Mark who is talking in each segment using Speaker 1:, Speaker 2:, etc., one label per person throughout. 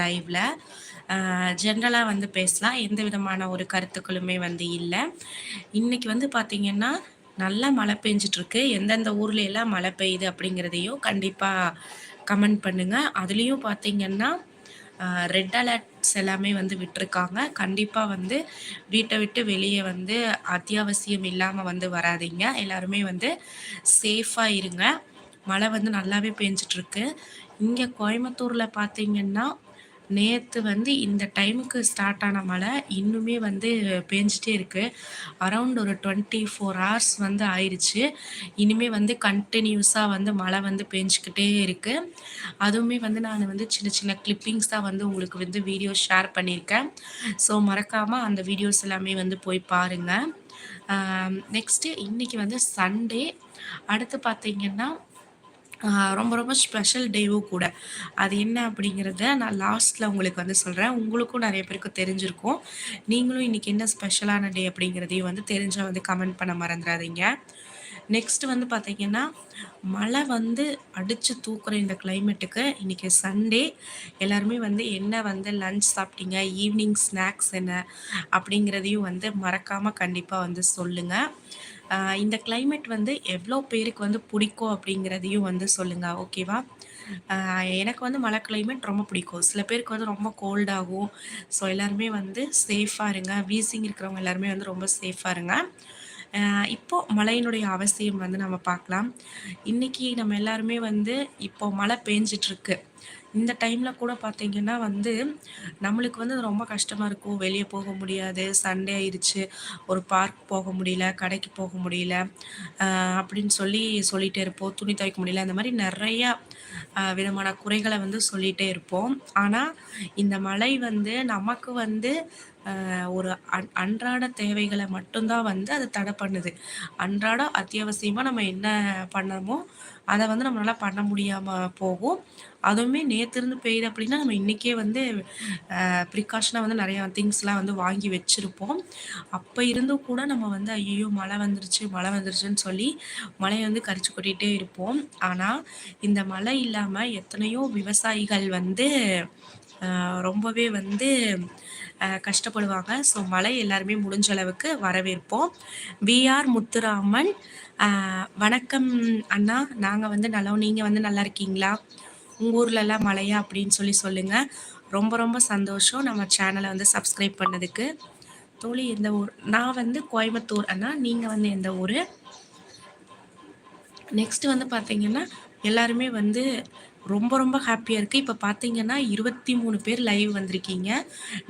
Speaker 1: லைவ்ல ஜென்ரலாக வந்து பேசலாம். எந்த விதமான ஒரு கருத்துக்களுமே வந்து இல்லை. இன்னைக்கு வந்து பார்த்திங்கன்னா நல்லா மழை பெஞ்சிட்ருக்கு. எந்தெந்த ஊர்ல எல்லாம் மழை பெய்யுது அப்படிங்கிறதையும் கண்டிப்பாக கமெண்ட் பண்ணுங்கள் அதுலேயும் பார்த்தீங்கன்னா ரெட் அலர்ட்ஸ் எல்லாமே வந்து விட்டுருக்காங்க. கண்டிப்பாக வந்து வீட்டை விட்டு வெளியே வந்து அத்தியாவசியம் இல்லாமல் வந்து வராதிங்க. எல்லாருமே வந்து சேஃபாக இருங்க. மழை வந்து நல்லாவே பெஞ்சிட்ருக்கு. இங்கே கோயம்புத்தூரில் பார்த்தீங்கன்னா நேற்று வந்து இந்த டைமுக்கு ஸ்டார்ட் ஆன மழை இன்னுமே வந்து பேஞ்சிட்டே இருக்குது அரவுண்ட் ஒரு டுவெண்ட்டி ஃபோர் ஹவர்ஸ் வந்து ஆயிடுச்சு இனிமேல் வந்து கண்டினியூஸாக வந்து மழை வந்து பேஞ்சிக்கிட்டே இருக்குது அதுவுமே வந்து நான் வந்து சின்ன சின்ன கிளிப்பிங்ஸ் தான் வந்து உங்களுக்கு வந்து வீடியோ ஷேர் பண்ணியிருக்கேன். ஸோ மறக்காமல் அந்த வீடியோஸ் எல்லாமே வந்து போய் பாருங்கள் நெக்ஸ்ட்டு இன்றைக்கி வந்து சண்டே அடுத்து பார்த்திங்கன்னா ரொம்ப ரொம்ப ஸ்பெஷல் டேவும் கூட. அது என்ன அப்படிங்கிறத நான் லாஸ்ட்டில் உங்களுக்கு வந்து சொல்கிறேன் உங்களுக்கும் நிறைய பேருக்கு தெரிஞ்சிருக்கும். நீங்களும் இன்றைக்கி என்ன ஸ்பெஷலான டே அப்படிங்கிறதையும் வந்து தெரிஞ்சால் வந்து கமெண்ட் பண்ண மறந்துடாதீங்க நெக்ஸ்ட் வந்து பார்த்திங்கன்னா மழை வந்து அடித்து தூக்குற இந்த கிளைமேட்டுக்கு இன்றைக்கி சண்டே எல்லாருமே வந்து என்ன வந்து லன்ச் சாப்பிட்டீங்க? ஈவினிங் ஸ்நாக்ஸ் என்ன? அப்படிங்கிறதையும் வந்து மறக்காமல் கண்டிப்பாக வந்து சொல்லுங்கள் இந்த கிளைமேட் வந்து எவ்வளோ பேருக்கு வந்து பிடிக்கும் அப்படிங்கிறதையும் வந்து சொல்லுங்கள் ஓகேவா எனக்கு வந்து மழை கிளைமேட் ரொம்ப பிடிக்கும். சில பேருக்கு வந்து ரொம்ப கோல்டாகும் ஸோ எல்லாருமே வந்து சேஃபாக இருங்க. வீசிங் இருக்கிறவங்க எல்லாருமே வந்து ரொம்ப சேஃபாக இருங்க. இப்போது மழையினுடைய அவசியம் வந்து நம்ம பார்க்கலாம். இன்றைக்கி நம்ம எல்லாருமே வந்து இப்போ மழை பெஞ்சிட்ருக்கு. இந்த டைமில் கூட பார்த்தீங்கன்னா வந்து நம்மளுக்கு வந்து ரொம்ப கஷ்டமாக இருக்கும். வெளியே போக முடியாது. சண்டே ஆயிடுச்சு ஒரு பார்க் போக முடியல கடைக்கு போக முடியல. அப்படின்னு சொல்லி சொல்லிகிட்டே இருப்போம். துணி துவைக்க முடியல. அந்த மாதிரி நிறையா விதமான குறைகளை வந்து சொல்லிகிட்டே இருப்போம். ஆனால் இந்த மழை வந்து நமக்கு வந்து ஒரு அன் அன்றாட தேவைகளை மட்டும்தான் வந்து அது தடை பண்ணுது. அன்றாட அத்தியாவசியமாக நம்ம என்ன பண்ணமோ அதை வந்து நம்மளால் பண்ண முடியாமல் போகும். அதுவுமே நேற்றுருந்து பெய்யுது அப்படின்னா நம்ம இன்றைக்கே வந்து ப்ரிகாஷனாக வந்து நிறையா திங்ஸ்லாம் வந்து வாங்கி வச்சுருப்போம். அப்போ இருந்தும் கூட நம்ம வந்து ஐயோ மழை வந்துருச்சு மழை வந்துருச்சுன்னு சொல்லி மழையை வந்து கரிச்சு கொட்டிகிட்டே இருப்போம். ஆனால் இந்த மழை இல்லாமல் எத்தனையோ விவசாயிகள் வந்து ரொம்பவே வந்து கஷ்டப்படுவாங்க. ஸோ மழை எல்லாருமே முடிஞ்ச அளவுக்கு வரவேற்போம். விஆர் முத்துராமன் வணக்கம் அண்ணா. நாங்கள் வந்து நல்லா நீங்கள் வந்து நல்லா இருக்கீங்களா? உங்கள் ஊர்லலாம் மழையா அப்படின்னு சொல்லி சொல்லுங்கள் ரொம்ப ரொம்ப சந்தோஷம் நம்ம சேனலை வந்து சப்ஸ்கிரைப் பண்ணதுக்கு. தோழி எந்த ஊர் நான் வந்து கோயம்புத்தூர் அண்ணா. நீங்கள் வந்து எந்த ஊர்? நெக்ஸ்ட் வந்து பார்த்தீங்கன்னா எல்லாருமே வந்து ரொம்ப ரொம்ப ஹாப்பியாக இருக்குது இப்போ பார்த்தீங்கன்னா இருபத்தி மூணு பேர் லைவ் வந்திருக்கீங்க.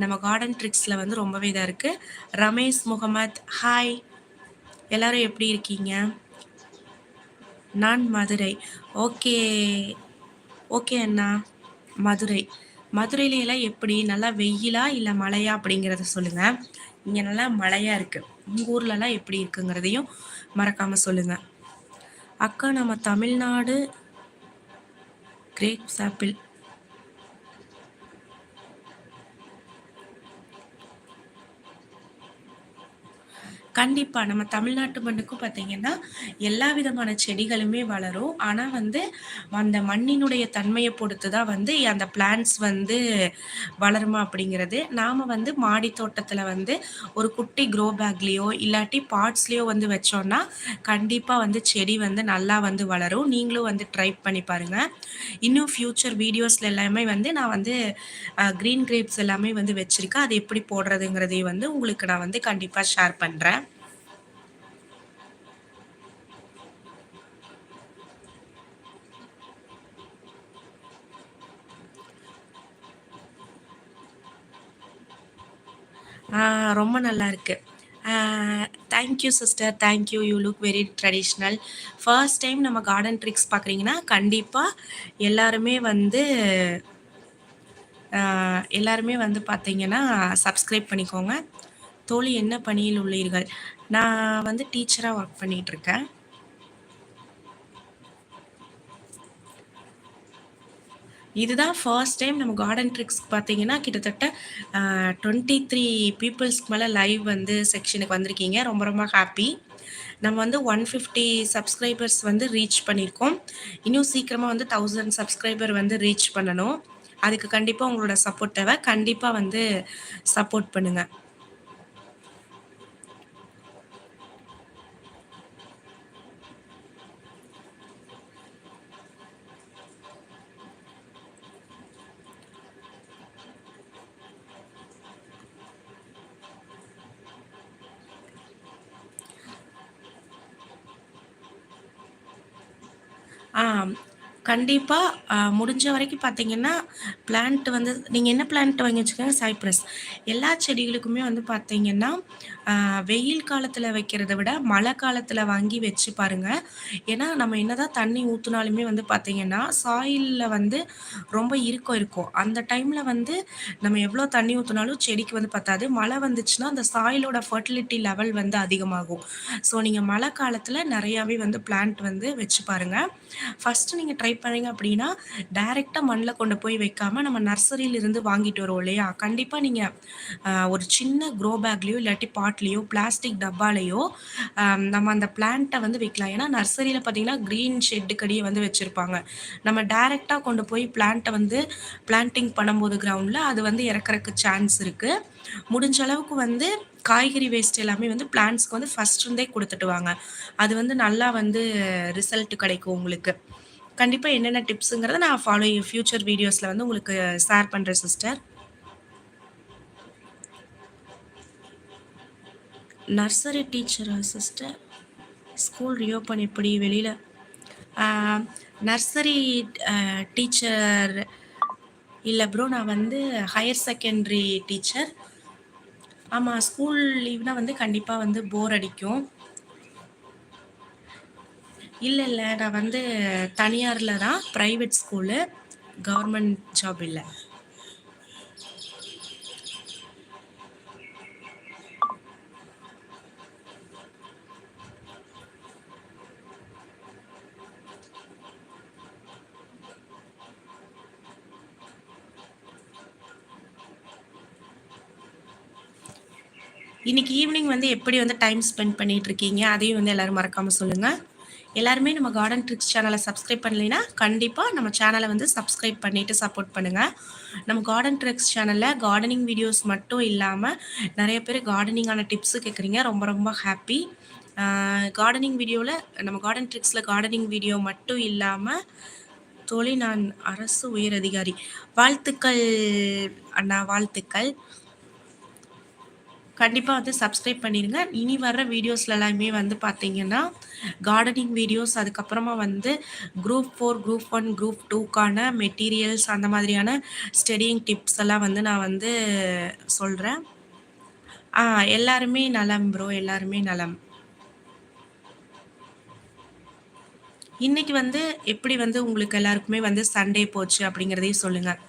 Speaker 1: நம்ம கார்டன் ட்ரிக்ஸில் வந்து ரொம்பவே இதாக இருக்குது ரமேஷ் முகமத் ஹாய் எல்லோரும் எப்படி இருக்கீங்க? நான் மதுரை. ஓகே. ஓகே அண்ணா. மதுரை. மதுரையில எல்லாம் எப்படி? நல்லா வெயிலா இல்லை மழையா அப்படிங்கிறத சொல்லுங்கள் இங்கே நல்லா மழையாக இருக்குது உங்கள் ஊர்லலாம் எப்படி இருக்குங்கிறதையும் மறக்காமல் சொல்லுங்கள் அக்கா நம்ம தமிழ்நாடு கிரேப்ஸ் ஆப்பிள் கண்டிப்பாக நம்ம தமிழ்நாட்டு மண்ணுக்கும் பார்த்தீங்கன்னா எல்லா விதமான செடிகளுமே வளரும். ஆனால் வந்து அந்த மண்ணினுடைய தன்மையை பொறுத்து தான் வந்து அந்த பிளான்ட்ஸ் வந்து வளருமா அப்படிங்கிறது. நாம் வந்து மாடி தோட்டத்தில் வந்து ஒரு குட்டி க்ரோ பேக்லேயோ இல்லாட்டி பாட்ஸ்லேயோ வந்து வச்சோன்னா கண்டிப்பாக வந்து செடி வந்து நல்லா வந்து வளரும். நீங்களும் வந்து ட்ரை பண்ணி பாருங்கள் இன்னும் ஃப்யூச்சர் வீடியோஸில் எல்லாமே வந்து நான் வந்து க்ரீன் கிரேப்ஸ் எல்லாமே வந்து வச்சுருக்கேன். அது எப்படி போடுறதுங்கிறதையும் வந்து உங்களுக்கு நான் வந்து கண்டிப்பாக ஷேர் பண்ணுறேன் ரொம்ப நல்லா இருக்கு thank you sister thank you you look very traditional first time நம்ம கார்டன் ட்ரிக்ஸ் பார்க்குறீங்கன்னா கண்டிப்பாக எல்லாருமே வந்து எல்லாருமே வந்து பார்த்தீங்கன்னா சப்ஸ்கிரைப் பண்ணிக்கோங்க. தோழி என்ன பணியில் உள்ளீர்கள்? நான் வந்து டீச்சராக ஒர்க் பண்ணிகிட்ருக்கேன் இதுதான் ஃபர்ஸ்ட் டைம் நம்ம கார்டன் ட்ரிக்ஸ் பார்த்தீங்கன்னா கிட்டத்தட்ட டுவெண்ட்டி த்ரீ பீப்புள்ஸ்க்கு மேலே லைவ் வந்து செக்ஷனுக்கு வந்திருக்கீங்க. ரொம்ப ரொம்ப ஹாப்பி நம்ம வந்து ஒன் ஃபிஃப்டி சப்ஸ்கிரைபர்ஸ் வந்து ரீச் பண்ணியிருக்கோம். இன்னும் சீக்கிரமாக வந்து தௌசண்ட் சப்ஸ்கிரைபர் வந்து ரீச் பண்ணணும். அதுக்கு கண்டிப்பாக உங்களோட சப்போர்ட் தேவை. கண்டிப்பாக வந்து சப்போர்ட் பண்ணுங்கள் ஆ கண்டிப்பாக முடிஞ்ச வரைக்கும் பார்த்தீங்கன்னா, பிளான்ட் வந்து நீங்கள் என்ன பிளான்ட் வாங்கி வச்சுக்கோங்க சைப்ரஸ். எல்லா செடிகளுக்குமே வந்து பார்த்தீங்கன்னா, வெயில் காலத்தில் வைக்கிறத விட, மழை காலத்தில் வாங்கி வச்சு பாருங்கள் ஏன்னா, நம்ம என்னதான் தண்ணி ஊற்றுனாலுமே வந்து பார்த்தீங்கன்னா, சாயிலில் வந்து ரொம்ப இருக்கும் இருக்கும். அந்த டைமில் வந்து நம்ம எவ்வளோ தண்ணி ஊற்றினாலும் செடிக்கு வந்து பத்தாது. மழை வந்துச்சுன்னா, அந்த சாயிலோட ஃபர்டிலிட்டி லெவல் வந்து அதிகமாகும். ஸோ, நீங்கள் மழை காலத்தில் நிறையாவே வந்து பிளான்ட் வந்து வச்சு பாருங்க. ஃபர்ஸ்ட்டு நீங்கள் ட்ரை பண்ணீங்க அப்படின்னா, டைரெக்டாக மண்ணில் கொண்டு போய் வைக்காமல் நம்ம நர்சரியிலிருந்து வாங்கிட்டு வருவோம் இல்லையா? கண்டிப்பாக நீங்கள் ஒரு சின்ன க்ரோ பேக்லேயோ இல்லாட்டி பாட்லேயோ பிளாஸ்டிக் டப்பாலேயோ நம்ம அந்த பிளான்ட்டை வந்து வைக்கலாம். ஏன்னா, நர்சரியில் பார்த்தீங்கன்னா, கிரீன் ஷெட்டுக்கடியே வந்து வச்சுருப்பாங்க நம்ம டைரெக்டாக கொண்டு போய் பிளான்ட்டை வந்து பிளான்டிங் பண்ணும்போது கிரவுண்டில் அது வந்து இறக்குறக்கு சான்ஸ் இருக்குது முடிஞ்ச அளவுக்கு வந்து காய்கறி வேஸ்ட் எல்லாமே வந்து பிளான்ட்ஸ்க்கு வந்து ஃபர்ஸ்ட் இருந்தே கொடுத்துட்டு வாங்க. அது வந்து நல்லா வந்து ரிசல்ட் கிடைக்கும் உங்களுக்கு. கண்டிப்பாக என்னென்ன டிப்ஸுங்கிறத நான் ஃபாலோ ஃபியூச்சர் வீடியோஸில் வந்து உங்களுக்கு ஷேர் பண்ணுறேன் சிஸ்டர். நர்சரி டீச்சரா சிஸ்டர்? ஸ்கூல் ரியோப்பன் எப்படி வெளியில் நர்சரி டீச்சர் இல்லை ப்ரோ. நான் வந்து ஹையர் செகண்டரி டீச்சர். ஆமாம் ஸ்கூல் லீவ்னால் வந்து கண்டிப்பாக வந்து போர் அடிக்கும். இல்ல, இல்ல. நான் வந்து தனியார்ல தான். Private school. கவர்மெண்ட் ஜாப் இல்ல. இன்னைக்கு ஈவினிங் வந்து எப்படி வந்து டைம் ஸ்பெண்ட் பண்ணிட்டு இருக்கீங்க? அதையும் வந்து எல்லாரும் மறக்காம சொல்லுங்க. எல்லாருமே நம்ம கார்டன் ட்ரிக்ஸ் சேனலை சப்ஸ்கிரைப் பண்ணலைன்னா, கண்டிப்பாக நம்ம சேனலை வந்து சப்ஸ்கிரைப் பண்ணிவிட்டு சப்போர்ட் பண்ணுங்கள் நம்ம கார்டன் ட்ரிக்ஸ் சேனலில் கார்டனிங் வீடியோஸ் மட்டும் இல்லாமல் நிறைய பேர் கார்டனிங்கான டிப்ஸு கேட்குறீங்க. ரொம்ப ரொம்ப ஹாப்பி கார்டனிங் வீடியோவில் நம்ம கார்டன் ட்ரிக்ஸில் கார்டனிங் வீடியோ மட்டும் இல்லாமல் தோழி நான் அரசு உயர் அதிகாரி. வாழ்த்துக்கள் அண்ணா, வாழ்த்துக்கள். கண்டிப்பாக வந்து சப்ஸ்கிரைப் பண்ணிடுங்க இனி வர்ற வீடியோஸ்ல எல்லாமே வந்து பார்த்தீங்கன்னா, கார்டனிங் வீடியோஸ், அதுக்கப்புறமா வந்து group four group one group டூக்கான materials அந்த மாதிரியான ஸ்டடியிங் டிப்ஸ் எல்லாம் வந்து நான் வந்து சொல்கிறேன் ஆ எல்லாருமே நலம் ப்ரோ. எல்லாருமே நலம். இன்னைக்கு வந்து எப்படி வந்து உங்களுக்கு எல்லாருக்குமே வந்து சண்டே போச்சு அப்படிங்கிறதையும் சொல்லுங்கள்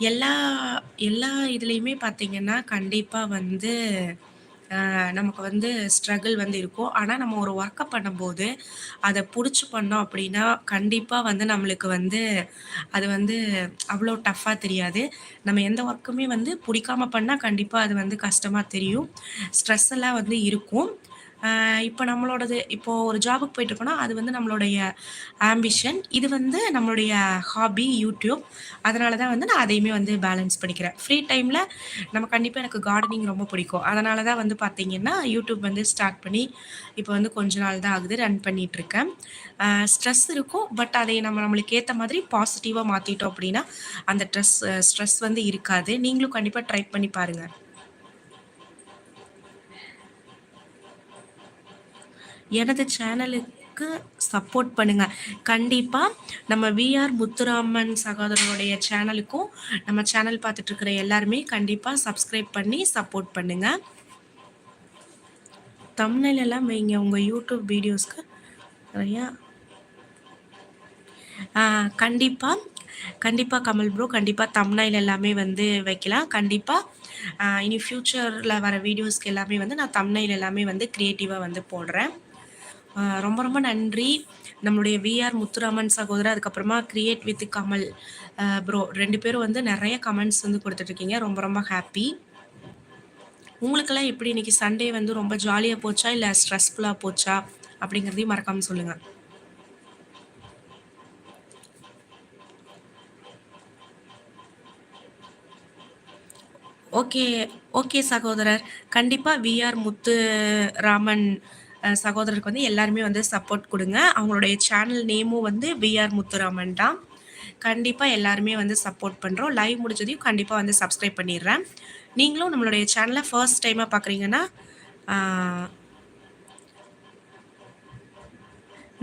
Speaker 1: எல்லா எல்லா இதுலேயுமே பார்த்தீங்கன்னா, கண்டிப்பாக வந்து நமக்கு வந்து ஸ்ட்ரகிள் வந்து இருக்கும். ஆனால் நம்ம ஒரு ஒர்க்கை பண்ணும்போது, அதை பிடிச்சி பண்ணோம் அப்படின்னா, கண்டிப்பாக வந்து நம்மளுக்கு வந்து அது வந்து அவ்வளோ டஃப்பாக தெரியாது. நம்ம எந்த ஒர்க்குமே வந்து பிடிக்காம பண்ணால் கண்டிப்பாக அது வந்து கஷ்டமாக தெரியும். ஸ்ட்ரெஸ் எல்லாம் வந்து இருக்கும். இப்போ நம்மளோடது இப்போ ஒரு ஜாபுக்கு போயிட்டுருக்கோம்னா, அது வந்து நம்மளுடைய ஆம்பிஷன். இது வந்து நம்மளுடைய ஹாபி யூடியூப். அதனால தான் வந்து நான் அதையுமே வந்து பேலன்ஸ் பண்ணிக்கிறேன். ஃப்ரீ டைமில் நம்ம கண்டிப்பாக எனக்கு கார்டனிங் ரொம்ப பிடிக்கும். அதனால தான் வந்து பார்த்தீங்கன்னா, யூடியூப் வந்து ஸ்டார்ட் பண்ணி இப்போ வந்து கொஞ்ச நாள் தான் ஆகுது. ரன் பண்ணிகிட்ருக்கேன் ஸ்ட்ரெஸ் இருக்கும். பட் அதை நம்ம நம்மளுக்கு ஏற்ற மாதிரி பாசிட்டிவாக மாற்றிட்டோம் அப்படின்னா, அந்த ஸ்ட்ரெஸ் ஸ்ட்ரெஸ் வந்து இருக்காது. நீங்களும் கண்டிப்பாக ட்ரை பண்ணி பாருங்கள் எனது சேனலுக்கு சப்போர்ட் பண்ணுங்கள் கண்டிப்பாக நம்ம வி.ஆர். முத்துராமன் சகோதரனுடைய சேனலுக்கும், நம்ம சேனல் பார்த்துட்ருக்கிற எல்லாருமே கண்டிப்பாக சப்ஸ்கிரைப் பண்ணி சப்போர்ட் பண்ணுங்கள் தம்ப்நெயில் வைங்க. உங்கள் யூடியூப் வீடியோஸ்க்கு நிறையா கண்டிப்பாக கண்டிப்பாக கமல் ப்ரோ கண்டிப்பாக தம்னைல் எல்லாமே வந்து வைக்கலாம். கண்டிப்பாக இனி ஃப்யூச்சரில் வர வீடியோஸ்க்கு எல்லாமே வந்து நான் தம்னைல் எல்லாமே வந்து க்ரியேட்டிவாக வந்து போடுறேன். ரொம்ப ரொம்ப நன்றி. நம்மளுடைய விஆர் முத்துராமன் சகோதரர் அதுக்கப்புறமா கிரியேட் வித் கமல் ப்ரோ ரெண்டு பேரும் வந்து நிறைய கமெண்ட்ஸ் வந்து கொடுத்துட்ருக்கீங்க ரொம்ப ரொம்ப ஹாப்பி உங்களுக்கெல்லாம் எப்படி இன்றைக்கி சண்டே வந்து ரொம்ப ஜாலியாக போச்சா இல்லை ஸ்ட்ரெஸ்ஃபுல்லாக போச்சா அப்படிங்கிறதையும் மறக்காமல் சொல்லுங்கள் ஓகே ஓகே சகோதரர். கண்டிப்பாக விஆர் முத்து ராமன் சகோதரருக்கு வந்து எல்லாருமே வந்து சப்போர்ட் கொடுங்க. அவங்களுடைய சேனல் நேமும் வந்து விஆர் முத்துராமன் தான். கண்டிப்பாக எல்லாருமே வந்து சப்போர்ட் பண்ணுறோம் லைவ் முடிஞ்சதையும் கண்டிப்பாக வந்து சப்ஸ்கிரைப் பண்ணிடுறேன். நீங்களும் நம்மளுடைய சேனலை ஃபர்ஸ்ட் டைமாக பார்க்குறீங்கன்னா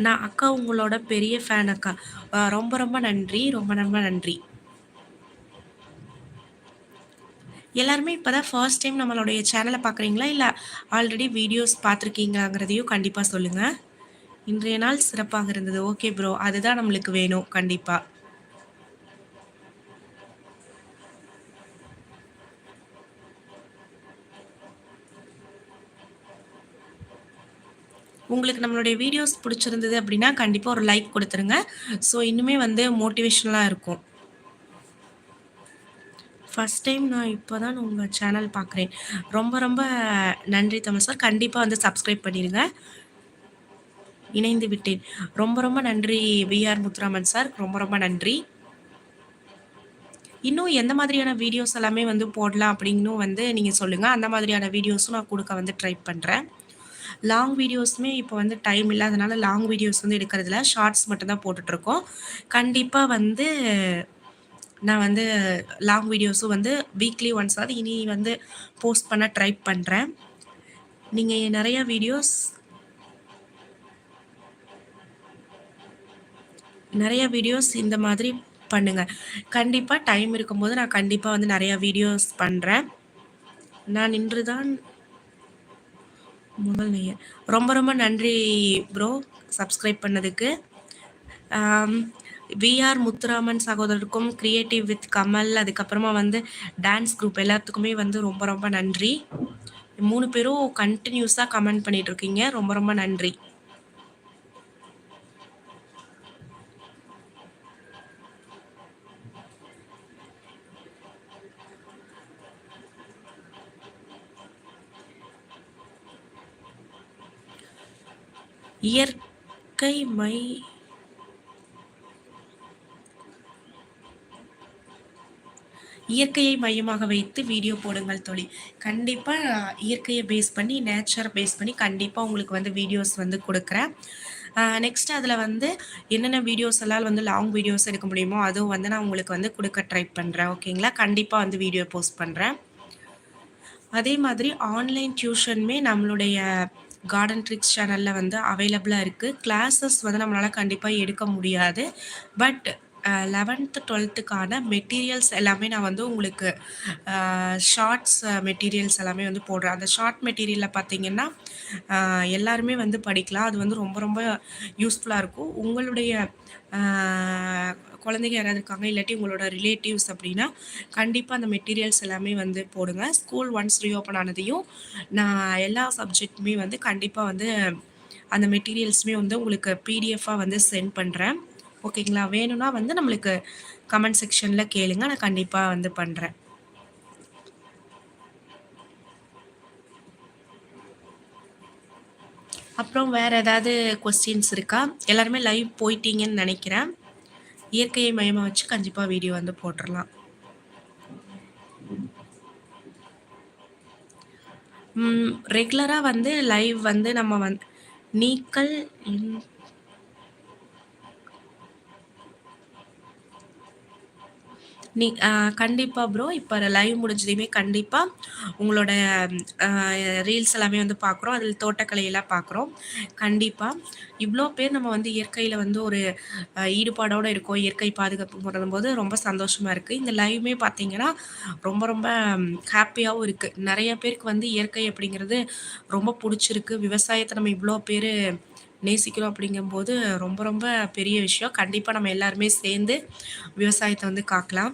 Speaker 1: நான் அக்கா உங்களோட பெரிய ஃபேன் அக்கா. ரொம்ப ரொம்ப நன்றி. ரொம்ப ரொம்ப நன்றி. எல்லாருமே இப்போ தான் ஃபர்ஸ்ட் டைம் நம்மளுடைய சேனலை பார்க்குறீங்களா இல்லை ஆல்ரெடி வீடியோஸ் பார்த்துருக்கீங்களாங்கிறதையும் கண்டிப்பாக சொல்லுங்கள் இன்றைய நாள் சிறப்பாக இருந்தது. ஓகே ப்ரோ அதுதான் நம்மளுக்கு வேணும். கண்டிப்பாக உங்களுக்கு நம்மளுடைய வீடியோஸ் பிடிச்சிருந்தது அப்படின்னா கண்டிப்பாக ஒரு லைக் கொடுத்துருங்க. ஸோ இன்னுமே வந்து மோட்டிவேஷனலாக இருக்கும். ஃபஸ்ட் டைம் நான் இப்போ தான் உங்கள் சேனல் பார்க்குறேன். ரொம்ப ரொம்ப நன்றி தமிழ் சார் கண்டிப்பாக வந்து சப்ஸ்கிரைப் பண்ணிடுங்க இணைந்து விட்டேன். ரொம்ப ரொம்ப நன்றி விஆர் முத்துராமன் சார் ரொம்ப ரொம்ப நன்றி. இன்னும் எந்த மாதிரியான வீடியோஸ் எல்லாமே வந்து போடலாம் அப்படின்னு வந்து நீங்கள் சொல்லுங்கள் அந்த மாதிரியான வீடியோஸும் நான் கொடுக்க வந்து ட்ரை பண்ணுறேன் லாங் வீடியோஸுமே இப்போ வந்து டைம் இல்லாதனால லாங் வீடியோஸ் வந்து எடுக்கிறதுல ஷார்ட்ஸ் மட்டும்தான் போட்டுட்ருக்கோம் கண்டிப்பாக வந்து நான் வந்து லாங் வீடியோஸும் வந்து வீக்லி ஒன்ஸ் ஆகுது இனி வந்து போஸ்ட் பண்ண ட்ரை பண்ணுறேன் நீங்கள் நிறையா வீடியோஸ் நிறைய வீடியோஸ் இந்த மாதிரி பண்ணுங்கள் கண்டிப்பாக டைம் இருக்கும்போது நான் கண்டிப்பாக வந்து நிறையா வீடியோஸ் பண்ணுறேன் நான் நின்று தான் முதல் நேயர் ரொம்ப ரொம்ப நன்றி ப்ரோ சப்ஸ்கிரைப் பண்ணதுக்கு. விஆர் முத்துராமன் சகோதரருக்கும் கிரியேட்டிவ் வித் கமல் அதுக்கப்புறமா வந்து டான்ஸ் குரூப் எல்லாத்துக்குமே வந்து ரொம்ப ரொம்ப நன்றி. மூணு பேரும் கண்டினியூஸாக கமெண்ட் பண்ணிட்டு இருக்கீங்க ரொம்ப ரொம்ப நன்றி. இயற்கை மை இயற்கையை மையமாக வைத்து வீடியோ போடுங்கள் தோழி. கண்டிப்பாக இயற்கையை பேஸ் பண்ணி நேச்சரை பேஸ் பண்ணி கண்டிப்பாக உங்களுக்கு வந்து வீடியோஸ் வந்து கொடுக்குறேன். நெக்ஸ்ட் அதில் வந்து என்னென்ன வீடியோஸ் எல்லாம் வந்து லாங் வீடியோஸ் எடுக்க முடியுமோ அதுவும் வந்து நான் உங்களுக்கு வந்து கொடுக்க ட்ரை பண்ணுறேன் ஓகேங்களா கண்டிப்பாக வந்து வீடியோ போஸ்ட் பண்ணுறேன் அதே மாதிரி ஆன்லைன் டியூஷனுமே நம்மளுடைய கார்டன் ட்ரிக்ஸ் சேனலில் வந்து அவைலபிளாக இருக்குது கிளாஸஸ் வந்து நம்மளால் கண்டிப்பாக எடுக்க முடியாது. பட் லெவன்த்து டுவெல்த்துக்கான மெட்டீரியல்ஸ் எல்லாமே நான் வந்து உங்களுக்கு ஷார்ட்ஸ் மெட்டீரியல்ஸ் எல்லாமே வந்து போடுறேன். அந்த ஷார்ட் மெட்டீரியலில் பார்த்தீங்கன்னா எல்லாருமே வந்து படிக்கலாம். அது வந்து ரொம்ப ரொம்ப யூஸ்ஃபுல்லாக இருக்கும். உங்களுடைய குழந்தைங்க யாராவது இருக்காங்க இல்லாட்டி உங்களோட ரிலேட்டிவ்ஸ் அப்படின்னா கண்டிப்பாக அந்த மெட்டீரியல்ஸ் எல்லாமே வந்து போடுங்க. ஸ்கூல் ஒன்ஸ் ரீஓப்பன் ஆனதையும் நான் எல்லா சப்ஜெக்ட்டுமே வந்து கண்டிப்பாக வந்து அந்த மெட்டீரியல்ஸுமே வந்து உங்களுக்கு பிடிஎஃபாக வந்து சென்ட் பண்ணுறேன் ஓகேங்களா? வேணும்னா வந்து நம்மளுக்கு கமெண்ட் செக்ஷனில் கேளுங்க. நான் கண்டிப்பாக வந்து பண்ணுறேன் அப்புறம் வேறு ஏதாவது கொஸ்டின்ஸ் இருக்கா? எல்லாருமே லைவ் போயிட்டீங்கன்னு நினைக்கிறேன். இயற்கையை மையமாக வச்சு கண்டிப்பாக வீடியோ வந்து போட்டுடலாம் ரெகுலராக வந்து லைவ் வந்து நம்ம வந்து நீக்கல் நீ கண்டிப்பாக ப்ரோ இப்போ லைவ் முடிஞ்சதையுமே கண்டிப்பாக உங்களோட ரீல்ஸ் எல்லாமே வந்து பார்க்குறோம் அதில் தோட்டக்கலையெல்லாம் பார்க்குறோம் கண்டிப்பாக இவ்வளோ பேர் நம்ம வந்து இயற்கையில் வந்து ஒரு ஈடுபாடோடு இருக்கோம். இயற்கை பாதுகாப்பு போது ரொம்ப சந்தோஷமாக இருக்குது இந்த லைவுமே பார்த்தீங்கன்னா ரொம்ப ரொம்ப ஹாப்பியாகவும் இருக்குது நிறைய பேருக்கு வந்து இயற்கை அப்படிங்கிறது ரொம்ப பிடிச்சிருக்கு. விவசாயத்தை நம்ம இவ்வளோ பேர் நேசிக்கிறோம் அப்படிங்கும்போது ரொம்ப ரொம்ப பெரிய விஷயம். கண்டிப்பாக நம்ம எல்லாருமே சேர்ந்து விவசாயத்தை வந்து காக்கலாம்.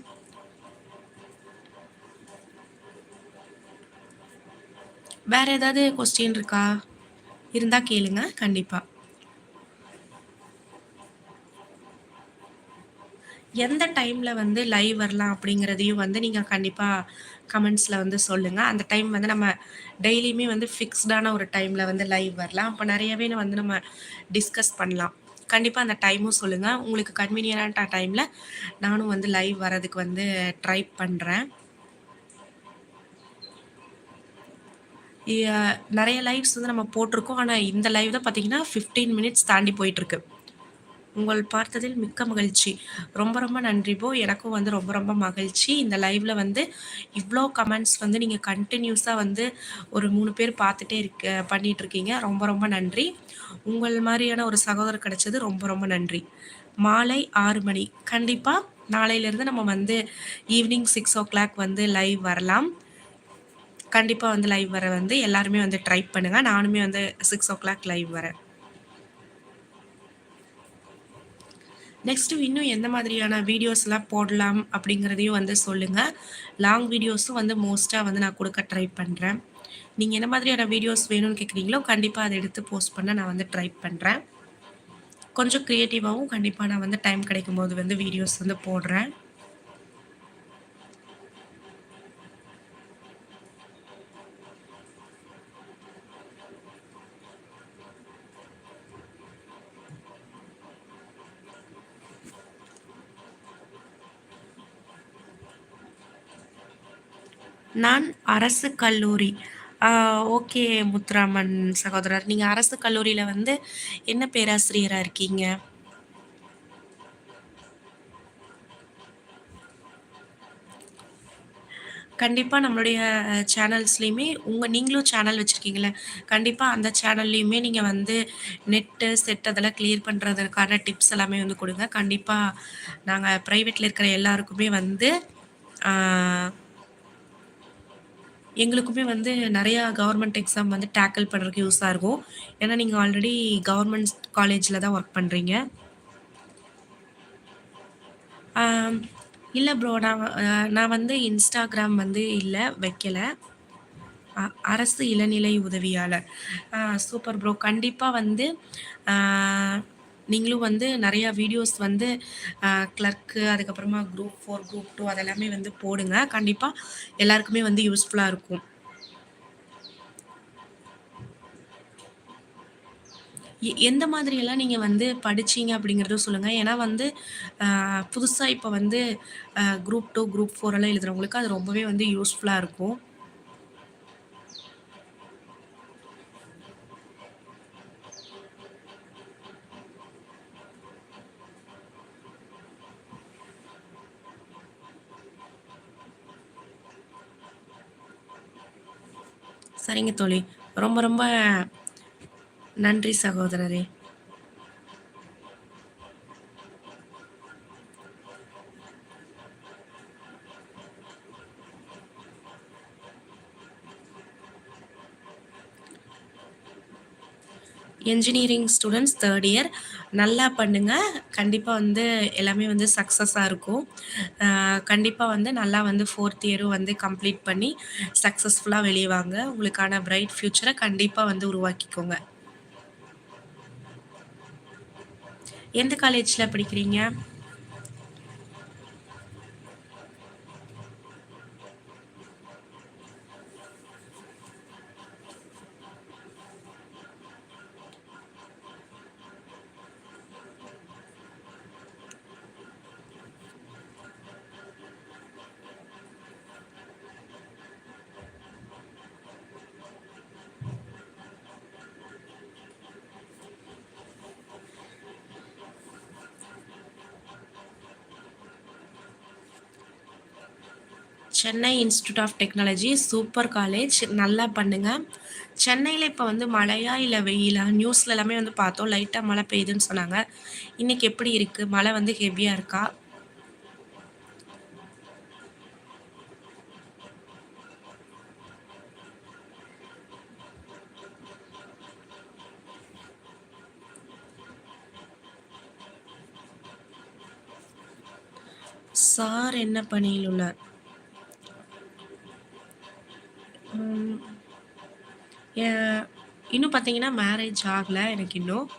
Speaker 1: வேற ஏதாவது கொஸ்டின் இருக்கா? இருந்தால் கேளுங்க கண்டிப்பாக எந்த டைமில் வந்து லைவ் வரலாம் அப்படிங்கிறதையும் வந்து நீங்கள் கண்டிப்பாக கமெண்ட்ஸில் வந்து சொல்லுங்கள் அந்த டைம் வந்து நம்ம டெய்லியுமே வந்து ஃபிக்ஸ்டான ஒரு டைமில் வந்து லைவ் வரலாம். அப்போ நிறையவே வந்து நம்ம டிஸ்கஸ் பண்ணலாம். கண்டிப்பாக அந்த டைமும் சொல்லுங்கள் உங்களுக்கு கன்வீனியன்டான டைமில் நானும் வந்து லைவ் வரதுக்கு வந்து ட்ரை பண்ணுறேன் நிறைய லைவ்ஸ் வந்து நம்ம போட்டிருக்கோம். ஆனால் இந்த லைவ் தான் பார்த்தீங்கன்னா ஃபிஃப்டீன் மினிட்ஸ் தாண்டி போயிட்டுருக்கு. உங்கள் பார்த்ததில் மிக்க மகிழ்ச்சி. ரொம்ப ரொம்ப நன்றி போ. எனக்கும் வந்து ரொம்ப ரொம்ப மகிழ்ச்சி. இந்த லைவ்ல வந்து இவ்வளோ கமெண்ட்ஸ் வந்து நீங்கள் கண்டினியூஸாக வந்து ஒரு மூணு பேர் பார்த்துட்டே இருக்க பண்ணிட்டு இருக்கீங்க ரொம்ப ரொம்ப நன்றி. உங்கள் மாதிரியான ஒரு சகோதரர் கிடைச்சது ரொம்ப ரொம்ப நன்றி. மாலை ஆறு மணி. கண்டிப்பாக நாளையிலேருந்து நம்ம வந்து ஈவினிங் சிக்ஸ் ஓ கிளாக் வந்து லைவ் வரலாம். கண்டிப்பாக வந்து லைவ் வர வந்து எல்லாருமே வந்து ட்ரை பண்ணுங்கள் நானுமே வந்து சிக்ஸ் ஓ கிளாக் லைவ் வரேன். நெக்ஸ்ட்டு இன்னும் எந்த மாதிரியான வீடியோஸ்லாம் போடலாம் அப்படிங்கிறதையும் வந்து சொல்லுங்கள் லாங் வீடியோஸும் வந்து மோஸ்ட்டாக வந்து நான் கொடுக்க ட்ரை பண்ணுறேன் நீங்கள் என்ன மாதிரியான வீடியோஸ் வேணும்னு கேட்குறீங்களோ கண்டிப்பாக அதை எடுத்து போஸ்ட் பண்ண நான் வந்து ட்ரை பண்ணுறேன் கொஞ்சம் க்ரியேட்டிவாகவும் கண்டிப்பாக நான் வந்து டைம் கிடைக்கும் போது வந்து வீடியோஸ் வந்து போடுறேன். நான் அரசு கல்லூரி. ஓகே முத்துராமன் சகோதரர். நீங்கள் அரசு கல்லூரியில் வந்து என்ன பேராசிரியராக இருக்கீங்க? கண்டிப்பாக நம்மளுடைய சேனல்ஸ்லேயுமே உங்கள் நீங்களும் சேனல் வச்சுருக்கீங்களே கண்டிப்பாக அந்த சேனல்லையுமே நீங்கள் வந்து நெட்டு செட் அதெல்லாம் கிளியர் பண்ணுறதுக்கான டிப்ஸ் எல்லாமே வந்து கொடுங்க. கண்டிப்பாக நாங்கள் ப்ரைவேட்டில் இருக்கிற எல்லாருக்குமே வந்து எங்களுக்குமே வந்து நிறையா கவர்மெண்ட் எக்ஸாம் வந்து டேக்கிள் பண்ணுறதுக்கு யூஸாக இருக்கும். ஏன்னா நீங்கள் ஆல்ரெடி கவர்மெண்ட் காலேஜில் தான் ஒர்க் பண்ணுறீங்க இல்லை ப்ரோ நான் நான் வந்து இன்ஸ்டாகிராம் வந்து இல்லை வைக்கலை. அரசு இளநிலை உதவியாளர். சூப்பர் ப்ரோ கண்டிப்பாக வந்து நீங்களும் வந்து நிறையா வீடியோஸ் வந்து கிளர்க்கு அதுக்கப்புறமா குரூப் ஃபோர் குரூப் டூ அதெல்லாமே வந்து போடுங்க. கண்டிப்பாக எல்லாருக்குமே வந்து யூஸ்ஃபுல்லாக இருக்கும். எந்த மாதிரியெல்லாம் நீங்கள் வந்து படிச்சீங்க அப்படிங்கிறதும் சொல்லுங்கள் ஏன்னா வந்து புதுசாக இப்போ வந்து குரூப் டூ குரூப் ஃபோர் எல்லாம் எழுதுகிறவங்களுக்கு அது ரொம்பவே வந்து யூஸ்ஃபுல்லாக இருக்கும். சரிங்க தோழி. ரொம்ப ரொம்ப நன்றி சகோதரரே. என்ஜினியரிங் ஸ்டூடெண்ட்ஸ் தேர்ட் இயர் நல்லா பண்ணுங்கள் கண்டிப்பாக வந்து எல்லாமே வந்து சக்ஸஸாக இருக்கும். கண்டிப்பாக வந்து நல்லா வந்து ஃபோர்த் இயரும் வந்து கம்ப்ளீட் பண்ணி சக்ஸஸ்ஃபுல்லாக வெளியே வாங்க. உங்களுக்கான பிரைட் ஃப்யூச்சரை கண்டிப்பாக வந்து உருவாக்கிக்கோங்க. எந்த காலேஜில் படிக்கிறீங்க? Chennai institute of technology super college நல்லா பண்ணுங்கள் சென்னையில் இப்போ வந்து மழையா இல்லை வெயிலா? நியூஸில் எல்லாமே வந்து பார்த்தோம். லைட்டாக மழை பெய்யுதுன்னு சொன்னாங்க. இன்னைக்கு எப்படி இருக்குது மழை வந்து ஹெவியாக இருக்கா? சார் என்ன பணியில் உள்ளார் இன்னும் பார்த்தீங்கன்னா மேரேஜ் ஆகலை எனக்கு இன்னும்.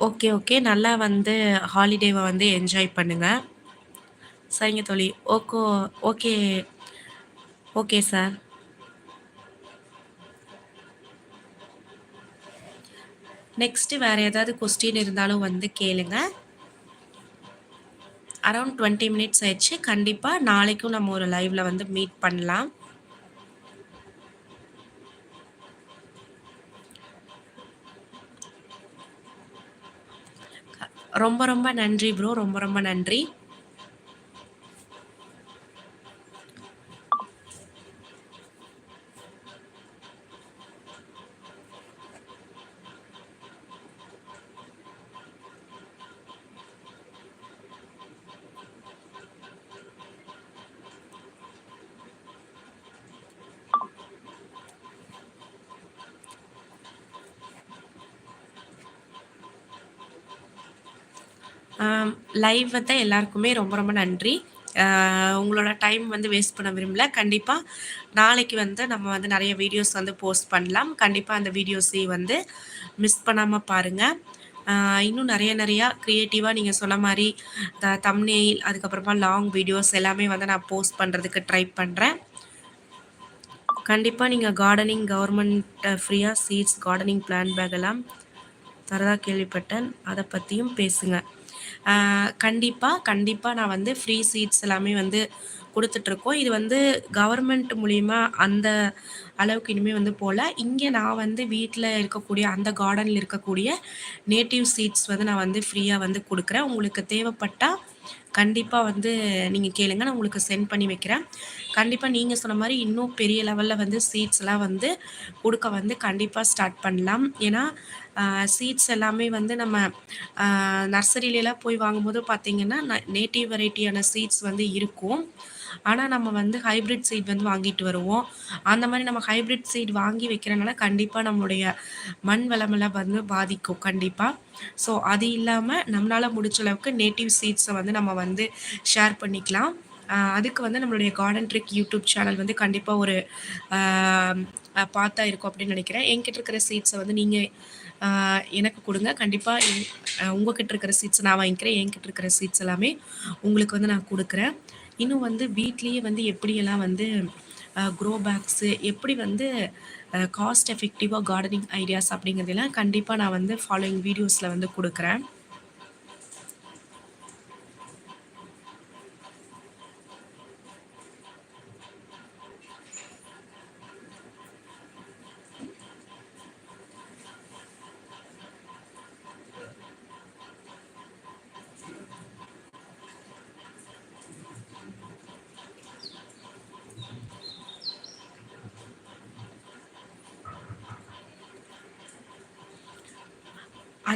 Speaker 1: Okay, okay. நல்லா வந்து ஹாலிடேவை வந்து என்ஜாய் பண்ணுங்க. சரிங்க தோழி. ஓகோ ஓகே. Okay sir. நெக்ஸ்ட்டு வேறு ஏதாவது கொஸ்டின் இருந்தாலும் வந்து கேளுங்க. அரௌண்ட் டுவெண்ட்டி மினிட்ஸ் ஆயிடுச்சு. கண்டிப்பாக நாளைக்கும் நம்ம ஒரு லைவில் வந்து மீட் பண்ணலாம். ரொம்ப ரொம்ப நன்றி ப்ரோ. ரொம்ப ரொம்ப நன்றி. லைவ் வந்து எல்லாருக்குமே ரொம்ப ரொம்ப நன்றி. உங்களோட டைம் வந்து வேஸ்ட் பண்ண விரும்பல. கண்டிப்பாக நாளைக்கு வந்து நம்ம வந்து நிறைய வீடியோஸ் வந்து போஸ்ட் பண்ணலாம். கண்டிப்பாக அந்த வீடியோஸையும் வந்து மிஸ் பண்ணாமல் பாருங்கள் இன்னும் நிறைய நிறையா க்ரியேட்டிவாக நீங்கள் சொன்ன மாதிரி த தம்ப்நெயில் அதுக்கப்புறமா லாங் வீடியோஸ் எல்லாமே வந்து நான் போஸ்ட் பண்ணுறதுக்கு ட்ரை பண்ணுறேன் கண்டிப்பாக நீங்கள் கார்டனிங் கவர்மெண்ட் ஃப்ரீயாக சீட்ஸ் கார்டனிங் பிளான் பேக் எல்லாம் தரதாக கேள்விப்பட்டேன். அதை பற்றியும் பேசுங்கள் கண்டிப்பாக கண்டிப்பாக நான் வந்து ஃப்ரீ சீட்ஸ் எல்லாமே வந்து கொடுத்துட்ருக்கோம். இது வந்து கவர்மெண்ட் மூலிமா அந்த அளவுக்கு இனிமேல் வந்து போகல இங்கே நான் வந்து வீட்டில் இருக்கக்கூடிய அந்த கார்டனில் இருக்கக்கூடிய நேட்டிவ் சீட்ஸ் வந்து நான் வந்து ஃப்ரீயாக வந்து கொடுக்குறேன். உங்களுக்கு தேவைப்பட்டால் கண்டிப்பாக வந்து நீங்கள் கேளுங்க. நான் உங்களுக்கு சென்ட் பண்ணி வைக்கிறேன். கண்டிப்பாக நீங்கள் சொன்ன மாதிரி இன்னும் பெரிய லெவலில் வந்து சீட்ஸ்லாம் வந்து கொடுக்க வந்து கண்டிப்பாக ஸ்டார்ட் பண்ணலாம். ஏன்னா சீட்ஸ் எல்லாமே வந்து நம்ம நர்சரியிலலாம் போய் வாங்கும்போது பார்த்திங்கன்னா நேட்டிவ் வெரைட்டியான சீட்ஸ் வந்து இருக்கும். ஆனால் நம்ம வந்து ஹைப்ரிட் சீட் வந்து வாங்கிட்டு வருவோம். அந்த மாதிரி நம்ம ஹைப்ரிட் சீட் வாங்கி வைக்கிறனால கண்டிப்பாக நம்மளுடைய மண் வளமெல்லாம் வந்து பாதிக்கும். கண்டிப்பாக ஸோ அது இல்லாமல் நம்மளால் முடிச்ச அளவுக்கு நேட்டிவ் சீட்ஸை வந்து நம்ம வந்து ஷேர் பண்ணிக்கலாம். அதுக்கு வந்து நம்மளுடைய கார்டன் ட்ரிக் யூடியூப் சேனல் வந்து கண்டிப்பாக ஒரு பார்த்தா இருக்கும் அப்படின்னு நினைக்கிறேன். என்கிட்ட இருக்கிற சீட்ஸை வந்து நீங்கள் எனக்கு கொடுங்க. கண்டிப்பாக உங்ககிட்ட இருக்கிற சீட்ஸ் நான் வாங்கிக்கிறேன். என்கிட்ட இருக்கிற சீட்ஸ் எல்லாமே உங்களுக்கு வந்து நான் கொடுக்குறேன். இன்னும் வந்து வீட்லேயே வந்து எப்படியெல்லாம் வந்து க்ரோ பேக்ஸு எப்படி வந்து காஸ்ட் எஃபெக்டிவாக கார்டனிங் ஐடியாஸ் அப்படிங்கிறதெல்லாம் கண்டிப்பாக நான் வந்து ஃபாலோயிங் வீடியோஸில் வந்து கொடுக்குறேன்.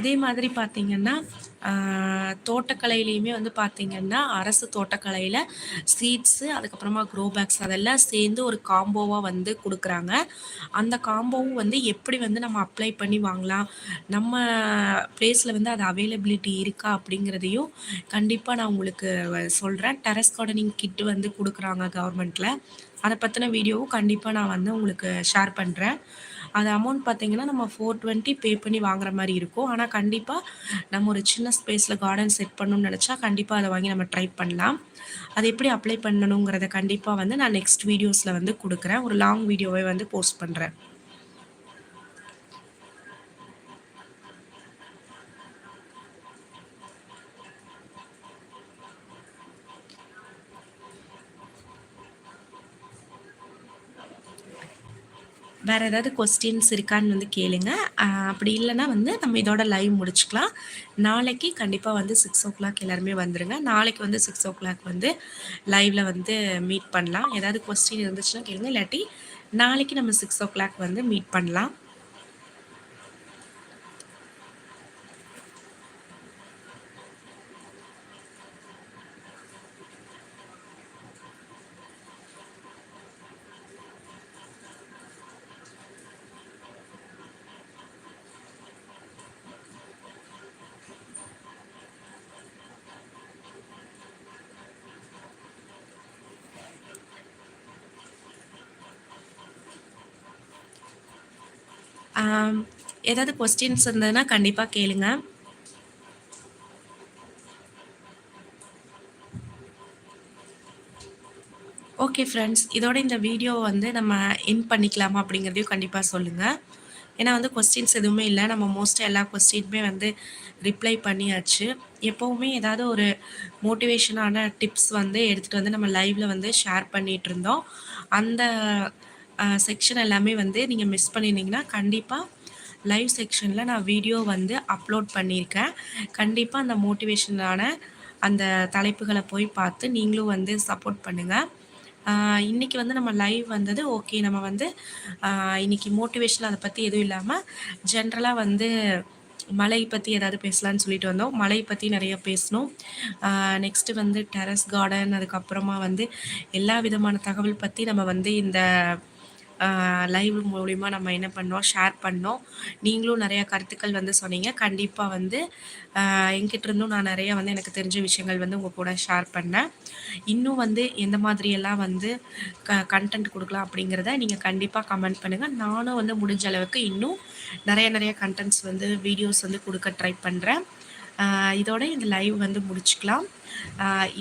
Speaker 1: அதே மாதிரி பார்த்திங்கன்னா தோட்டக்கலையிலையுமே வந்து பார்த்திங்கன்னா அரசு தோட்டக்கலையில் சீட்ஸு அதுக்கப்புறமா க்ரோ பேக்ஸ் அதெல்லாம் சேர்ந்து ஒரு காம்போவாக வந்து கொடுக்குறாங்க. அந்த காம்போவும் வந்து எப்படி வந்து நம்ம அப்ளை பண்ணி வாங்கலாம்? நம்ம ப்ளேஸில் வந்து அது அவைலபிலிட்டி இருக்கா அப்படிங்கிறதையும் கண்டிப்பாக நான் உங்களுக்கு சொல்கிறேன் டெரஸ் கார்டனிங் கிட்டு வந்து கொடுக்குறாங்க கவர்மெண்ட்டில் அதை பற்றின வீடியோவும் கண்டிப்பாக நான் வந்து உங்களுக்கு ஷேர் பண்ணுறேன் அது அமௌண்ட் பார்த்தீங்கன்னா நம்ம ஃபோர் டுவெண்ட்டி பே பண்ணி வாங்குற மாதிரி இருக்கும். ஆனால் கண்டிப்பாக நம்ம ஒரு சின்ன ஸ்பேஸில் கார்டன் செட் பண்ணணும்னு நினச்சா கண்டிப்பாக அதை வாங்கி நம்ம ட்ரை பண்ணலாம். அது எப்படி அப்ளை பண்ணணுங்கிறத கண்டிப்பாக வந்து நான் நெக்ஸ்ட் வீடியோஸில் வந்து கொடுக்குறேன். ஒரு லாங் வீடியோவை வந்து போஸ்ட் பண்ணுறேன் வேறு ஏதாவது கொஸ்டின்ஸ் இருக்கான்னு வந்து கேளுங்க. அப்படி இல்லைன்னா வந்து நம்ம இதோட லைவ் முடிச்சுக்கலாம். நாளைக்கு கண்டிப்பாக வந்து சிக்ஸ் ஓ கிளாக் எல்லாருமே வந்துடுங்க நாளைக்கு வந்து சிக்ஸ் ஓ கிளாக் வந்து லைவில் வந்து மீட் பண்ணலாம். ஏதாவது கொஸ்டின் இருந்துச்சுன்னா கேளுங்க. இல்லாட்டி நாளைக்கு நம்ம சிக்ஸ் ஓ கிளாக் வந்து மீட் பண்ணலாம். ஏதாவது கொஸ்டின்ஸ் இருந்ததுன்னா கண்டிப்பாக கேளுங்க. ஓகே ஃப்ரெண்ட்ஸ் இதோட இந்த வீடியோ வந்து நம்ம என் பண்ணிக்கலாமா அப்படிங்கிறதையும் கண்டிப்பாக சொல்லுங்கள் ஏன்னா வந்து கொஸ்டின்ஸ் எதுவுமே இல்லை. நம்ம மோஸ்ட்டாக எல்லா கொஸ்டினுமே வந்து ரிப்ளை பண்ணியாச்சு. எப்போவுமே ஏதாவது ஒரு மோட்டிவேஷனான டிப்ஸ் வந்து எடுத்துகிட்டு வந்து நம்ம லைவில் வந்து ஷேர் பண்ணிகிட்டு இருந்தோம். அந்த செக்ஷன் எல்லாமே வந்து நீங்கள் மிஸ் பண்ணியிருந்தீங்கன்னா கண்டிப்பாக லைவ் செக்ஷனில் நான் வீடியோ வந்து அப்லோட் பண்ணியிருக்கேன். கண்டிப்பாக அந்த மோட்டிவேஷனான அந்த தலைப்புகளை போய் பார்த்து நீங்களும் வந்து சப்போர்ட் பண்ணுங்கள் இன்றைக்கி வந்து நம்ம லைவ் வந்தது ஓகே நம்ம வந்து இன்றைக்கி மோட்டிவேஷன் அதை பற்றி எதுவும் இல்லாமல் ஜென்ரலாக வந்து மலை பற்றி ஏதாவது பேசலான்னு சொல்லிட்டு வந்தோம். மலை பற்றி நிறைய பேசணும் நெக்ஸ்ட்டு வந்து டெரஸ் கார்டன் அதுக்கப்புறமா வந்து எல்லா விதமான தகவல் பற்றி நம்ம வந்து இந்த லைவ் மூலிமா நம்ம என்ன பண்ணோம்? ஷேர் பண்ணோம். நீங்களும் நிறையா கருத்துக்கள் வந்து சொன்னீங்க. கண்டிப்பாக வந்து என்கிட்ட இருந்தும் நான் நிறைய வந்து எனக்கு தெரிஞ்ச விஷயங்கள் வந்து உங்கள் கூட ஷேர் பண்ணேன். இன்னும் வந்து எந்த மாதிரியெல்லாம் வந்து க கண்டென்ட் கொடுக்கலாம் அப்படிங்கிறத நீங்கள் கண்டிப்பாக கமெண்ட் பண்ணுங்கள் நானும் வந்து முடிஞ்ச அளவுக்கு இன்னும் நிறைய நிறைய கண்டென்ட்ஸ் வந்து வீடியோஸ் வந்து கொடுக்க ட்ரை பண்ணுறேன் இதோட இந்த லைவ் வந்து முடிச்சுக்கலாம்.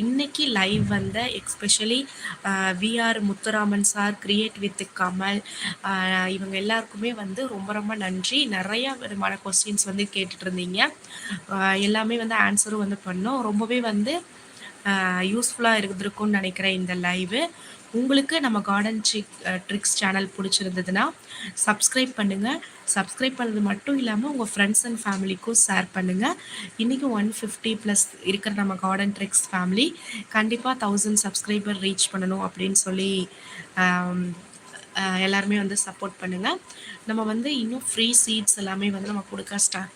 Speaker 1: இன்னைக்கு லைவ் வந்த especially VR Muthuraman sir create with Kamal இவங்க எல்லாருக்குமே வந்து ரொம்ப ரொம்ப நன்றி. நிறையா விதமான கொஸ்டின்ஸ் வந்து கேட்டுட்டு இருந்தீங்க. எல்லாமே வந்து ஆன்சரும் வந்து பண்ணோம். ரொம்பவே வந்து யூஸ்ஃபுல்லாக இருந்திருக்கும்னு நினைக்கிறேன் இந்த லைவு உங்களுக்கு நம்ம கார்டன் ட்ரிக் ட்ரிக்ஸ் சேனல் பிடிச்சிருந்ததுன்னா சப்ஸ்கிரைப் பண்ணுங்கள் சப்ஸ்கிரைப் பண்ணது மட்டும் இல்லாமல் உங்கள் ஃப்ரெண்ட்ஸ் அண்ட் ஃபேமிலிக்கும் ஷேர் பண்ணுங்கள் இன்றைக்கி ஒன் ஃபிஃப்டி ப்ளஸ் இருக்கிற நம்ம கார்டன் ட்ரிக்ஸ் ஃபேமிலி கண்டிப்பாக தௌசண்ட் சப்ஸ்கிரைபர் ரீச் பண்ணணும் அப்படின்னு சொல்லி எல்லாருமே வந்து சப்போர்ட் பண்ணுங்கள் நம்ம வந்து இன்னும் ஃப்ரீ சீட்ஸ் எல்லாமே வந்து நம்ம கொடுக்க ஸ்டார்ட்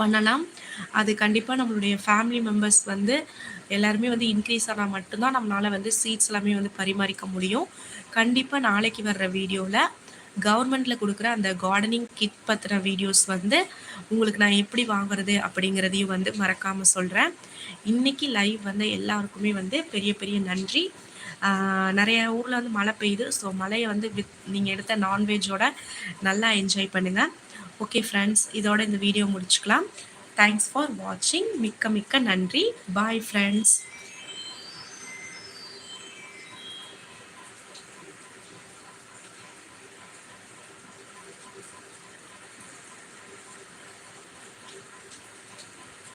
Speaker 1: பண்ணலாம். அது கண்டிப்பாக நம்மளுடைய ஃபேமிலி மெம்பர்ஸ் வந்து எல்லாருமே வந்து இன்க்ரீஸ் ஆனால் மட்டும்தான் நம்மளால் வந்து சீட்ஸ் எல்லாமே வந்து பரிமாறிக்க முடியும். கண்டிப்பாக நாளைக்கு வர்ற வீடியோவில் கவர்மெண்ட்டில் கொடுக்குற அந்த கார்டனிங் கிட் பற்றின வீடியோஸ் வந்து உங்களுக்கு நான் எப்படி வாங்குறது அப்படிங்கிறதையும் வந்து மறக்காமல் சொல்கிறேன் இன்றைக்கி லைவ் வந்து எல்லாருக்குமே வந்து பெரிய பெரிய நன்றி. நிறைய ஊரில் வந்து மழை பெய்யுது. ஸோ மழையை வந்து வித் நீங்கள் எடுத்த நான்வெஜ்ஜோட நல்லா என்ஜாய் பண்ணுங்கள் ஓகே ஃப்ரெண்ட்ஸ் இதோட இந்த வீடியோ முடிச்சுக்கலாம். தேங்க்ஸ் ஃபார் வாட்சிங் மிக்க மிக்க நன்றி. Bye friends